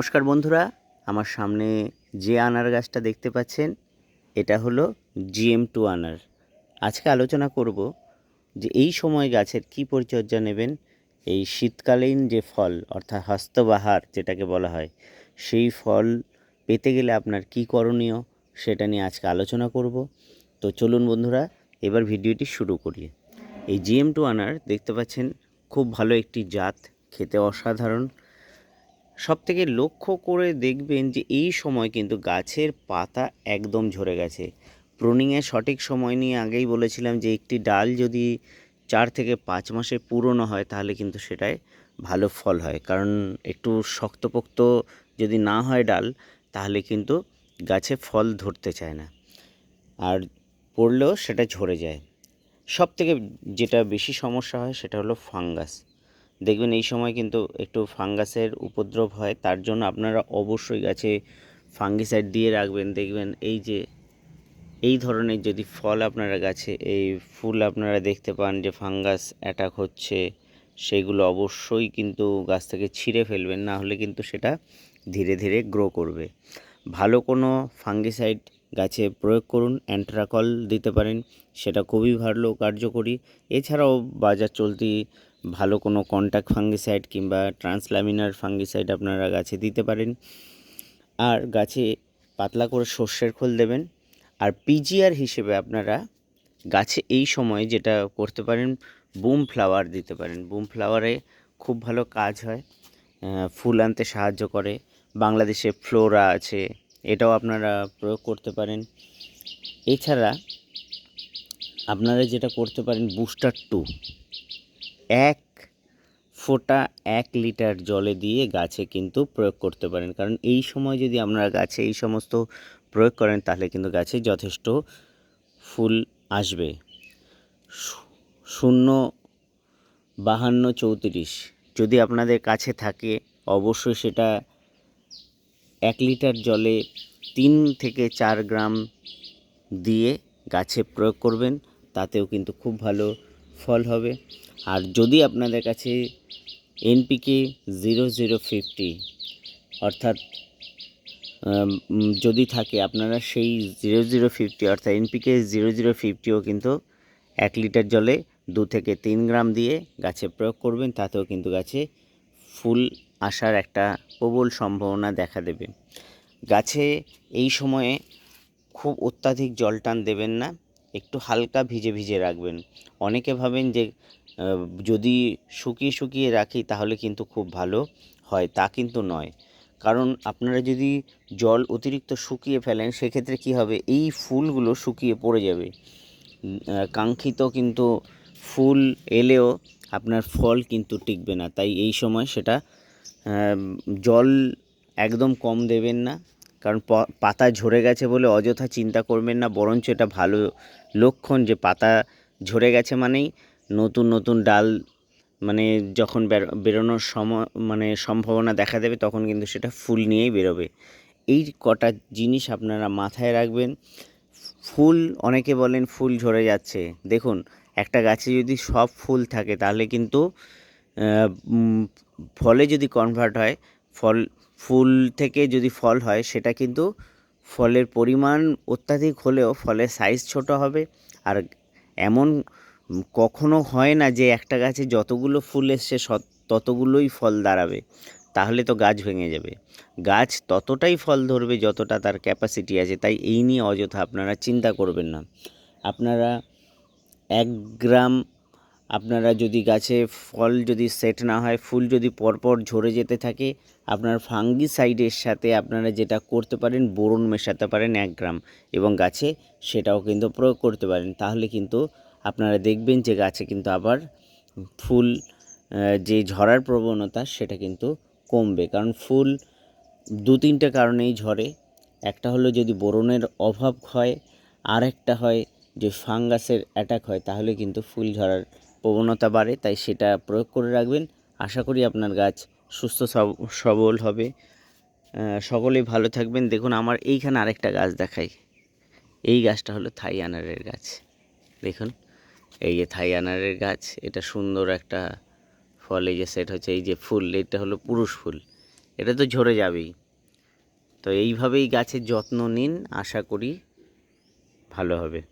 নমস্কার বন্ধুরা, আমার সামনে যে আনার গাছটা দেখতে পাচ্ছেন, এটা হলো জিএম টু আনার। আজকে আলোচনা করব যে এই সময় গাছের কি পরিচর্যা নেবেন, এই শীতকালীন যে ফল, অর্থাৎ হস্তবাহার যেটাকে বলা হয়, সেই ফল পেতে গেলে আপনার কি করণীয়, সেটা নিয়ে আজকে আলোচনা করব। তো চলুন বন্ধুরা, এবার ভিডিওটি শুরু করি। এই জিএম টু আনার দেখতে পাচ্ছেন, খুব ভালো একটি জাত, খেতে অসাধারণ। সব থেকে লক্ষ্য করে দেখবেন যে এই সময় কিন্তু গাছের পাতা একদম ঝরে গেছে। প্রুনিংয়ের সঠিক সময় নিয়ে আগেই বলেছিলাম যে একটি ডাল যদি চার থেকে পাঁচ মাসে পুরনো হয় তাহলে কিন্তু সেটায় ভালো ফল হয়। কারণ একটু শক্তপোক্ত যদি না হয় ডাল, তাহলে কিন্তু গাছে ফল ধরতে চায় না। আর পড়লেও সেটা ঝরে যায়। সব থেকে যেটা বেশি সমস্যা হয় সেটা হলো ফাঙ্গাস। দেখবেন এই সময় কিন্তু একটু ফাঙ্গাসের উপদ্রব হয়, তার জন্য আপনারা অবশ্যই গাছে ফাঙ্গিসাইড দিয়ে রাখবেন। দেখবেন এই যে, এই ধরনের যদি ফল আপনারা গাছে, এই ফুল আপনারা দেখতে পান যে ফাঙ্গাস অ্যাটাক হচ্ছে, সেগুলো অবশ্যই কিন্তু গাছ থেকে ছিঁড়ে ফেলবেন, না হলে কিন্তু সেটা ধীরে ধীরে গ্রো করবে। ভালো কোনো ফাঙ্গিসাইড গাছে প্রয়োগ করুন অ্যান্ট্রাকল দিতে পারেন, সেটা খুবই ভালো কার্যকরী। এছাড়াও বাজার চলতি ভালো কোনো কন্ট্যাক্ট ফাঙ্গিসাইড কিংবা ট্রান্সলামিনার ফাঙ্গিসাইড আপনারা গাছে দিতে পারেন। আর গাছে পাতলা করে সর্ষের খোল দেবেন। আর পিজিআর হিসেবে আপনারা গাছে এই সময় যেটা করতে পারেন বুম ফ্লাওয়ার দিতে পারেন। বুম ফ্লাওয়ারে খুব ভালো কাজ হয় ফুল আনতে সাহায্য করে। বাংলাদেশে ফ্লোরা আছে, এটাও আপনারা প্রয়োগ করতে পারেন। এছাড়া আপনারা যেটা করতে পারেন বুস্টার টু এক ফোঁটা এক লিটার জলে দিয়ে গাছে কিন্তু প্রয়োগ করতে পারেন। কারণ এই সময় যদি আপনারা গাছে এই সমস্ত প্রয়োগ করেন, তাহলে কিন্তু গাছে যথেষ্ট ফুল আসবে। শূন্য বাহান্ন চৌত্রিশ যদি আপনাদের কাছে থাকে, অবশ্যই সেটা এক লিটার জলে তিন থেকে চার গ্রাম দিয়ে গাছে প্রয়োগ করবেন। তাতেও কিন্তু খুব ভালো ফল হবে। আর যদি আপনাদের কাছে এনপিকে জিরো জিরো ফিফটি অর্থাৎ যদি থাকে, আপনারা সেই জিরো জিরো ফিফটি অর্থাৎ এনপিকে জিরো জিরো ফিফটিও কিন্তু এক লিটার জলে দু থেকে তিন গ্রাম দিয়ে গাছে প্রয়োগ করবেন। তাতেও কিন্তু গাছে ফুল আসার একটা প্রবল সম্ভাবনা দেখা দেবে। গাছে এই সময়ে খুব অত্যাধিক জল টান দেবেন না। একটু হালকা ভিজে ভিজে রাখবেন। অনেকে ভাবেন যে যদি শুকিয়ে শুকিয়ে রাখি তাহলে কিন্তু খুব ভালো হয়, তা কিন্তু নয়। কারণ আপনারা যদি জল অতিরিক্ত শুকিয়ে ফেলেন, সেক্ষেত্রে কি হবে? এই ফুলগুলো শুকিয়ে পড়ে যাবে। কাঙ্ক্ষিত কিন্তু ফুল এলেও আপনার ফল কিন্তু টিকবে না। তাই এই সময় সেটা জল একদম কম দেবেন না। কারণ পাতা ঝরে গেছে বলে অযথা চিন্তা করবেন না, বরঞ্চ এটা ভালো লক্ষণ যে পাতা ঝরে গেছে মানেই নতুন নতুন ডাল মানে যখন বের- বেরোনোর সময় মানে সম্ভাবনা দেখা দেবে তখন কিন্তু সেটা ফুল নিয়েই বেরোবে। এই কটা জিনিস আপনারা মাথায় রাখবেন। ফুল, অনেকে বলেন ফুল ঝরে যাচ্ছে। দেখুন, একটা গাছে যদি সব ফুল থাকে তাহলে কিন্তু ফলে যদি কনভার্ট হয়, ফল, ফুল থেকে যদি ফল হয় সেটা কিন্তু ফলের পরিমাণ অত্যাধিক হলেও ফলের সাইজ ছোট হবে। আর এমন কখনো হয় না যে একটা গাছে যতগুলো ফুল এসছে ততগুলোই ফল দাঁড়াবে। তাহলে তো গাছ ভেঙে যাবে। গাছ ততটাই ফল ধরবে যতটা তার ক্যাপাসিটি আছে, তাই এই নিয়ে অযথা আপনারা চিন্তা করবেন না। আপনারা এক গ্রাম আপনারা যদি গাছে ফল যদি সেট না হয়, ফুল যদি পরপর ঝরে যেতে থাকে, আপনার ফাঙ্গিসাইডের সাথে আপনারা যেটা করতে পারেন, বোরন মেশাতে পারেন এক গ্রাম এবং গাছে সেটাও কিন্তু প্রয়োগ করতে পারেন। তাহলে কিন্তু আপনারা দেখবেন যে গাছে কিন্তু আবার ফুল যে ঝরার প্রবণতা সেটা কিন্তু কমবে। কারণ ফুল দু তিনটে কারণেই ঝরে। একটা হলো যদি বোরনের অভাব হয় আর একটা হয় যে ফাঙ্গাসের অ্যাটাক হয়, তাহলে কিন্তু ফুল ঝরার প্রবণতা বাড়ে, তাই সেটা প্রয়োগ করে রাখবেন। আশা করি আপনার গাছ সুস্থ সব- সবল হবে। সকলেই ভালো থাকবেন। দেখুন, আমার এইখানে আরেকটা গাছ দেখাই। এই গাছটা হলো থাই আনারের গাছ। দেখুন, এই যে থাই আনারের গাছ, এটা সুন্দর একটা ফল, এই যে সেট হচ্ছে, এই যে ফুল, এটা হলো পুরুষ ফুল। এটা তো ঝরে যাবেই। তো এইভাবেই গাছের যত্ন নিন, আশা করি ভালো হবে।